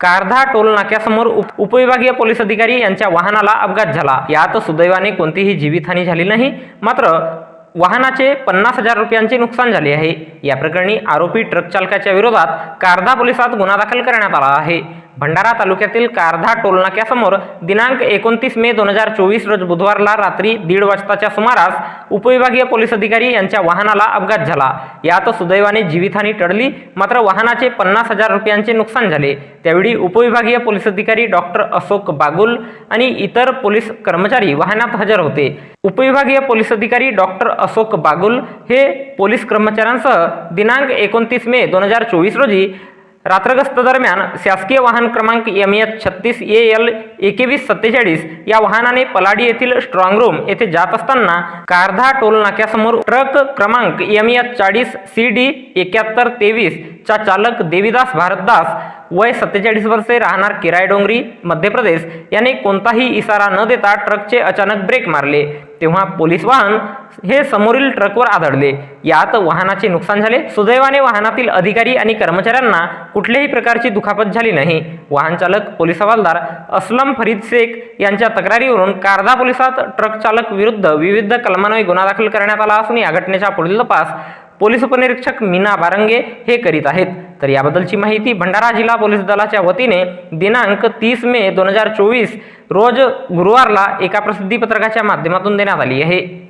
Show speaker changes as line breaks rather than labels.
Kardha toll नाक्यासमोर उप उपविभागीय police अधिकारी यांच्या वाहनाला अपघात झाला. यात सुदैवाने कोणतीही जीवितहानी झाली नाही मात्र वाहनाचे पन्नास हजार रुपयांचे नुकसान झाले आहे. या प्रकरणी आरोपी ट्रक चालकाच्या विरोधात कारधा पोलिसात गुन्हा दाखल करण्यात आला आहे. भंडारा तालुक्यातील कारधा टोलनाक्यासमोर दिनांक एकोणतीस मे दोन हजार चोवीस रोज बुधवारला रात्री दीड वाजताच्या सुमारास उपविभागीय पोलीस अधिकारी यांच्या वाहनाला अपघात झाला. यात सुदैवाने जीवितहानी टळली मात्र वाहनाचे पन्नास हजार रुपयांचे नुकसान झाले. त्यावेळी उपविभागीय पोलीस अधिकारी डॉक्टर अशोक बागुल आणि इतर पोलीस कर्मचारी वाहनात हजर होते. उपविभागीय पोलीस अधिकारी डॉक्टर अशोक बागुल हे पोलीस कर्मचाऱ्यांसह दिनांक एकोणतीस मे दोन हजार चोवीस रोजी रात्रगस्त दरम्यान शासकीय वाहन क्रमांक एम एच छत्तीस ए एल एकवीस सत्तेचाळीस या वाहनाने पलाडी येथील स्ट्रॉंग रूम येथे जात असताना कारधा टोल नाक्यासमोर ट्रक क्रमांक एम एच चाळीस सी डी एकाहत्तर तेवीस चा चालक देवीदास भारतदास वय सत्तेचाळीस वर्षे राहणार किराय डोंगरी मध्य प्रदेश. याने कोणताही इशारा न देता ट्रकचे अचानक ब्रेक मारले. तेव्हा पोलीस वाहन हे समोरील ट्रकवर आदळले. यात वाहनाचे नुकसान झाले. सुदैवाने वाहनातील अधिकारी आणि कर्मचाऱ्यांना कुठल्याही प्रकारची दुखापत झाली नाही. वाहन चालक पोलीस हवालदार असलम फरीद शेख यांच्या तक्रारीवरून कारदा पोलिसात ट्रक चालक विरुद्ध विविध कलमान्वये गुन्हा दाखल करण्यात आला असून या घटनेचा पुढील तपास पोलीस उपनिरीक्षक मीना बारंगे हे करीत आहेत. तर याबद्दलची माहिती भंडारा जिल्हा पोलीस दलाच्या वतीने दिनांक तीस मे दोन हजार चोवीस रोज गुरुवारला एका प्रसिद्धी पत्रकाच्या माध्यमातून देण्यात आली आहे.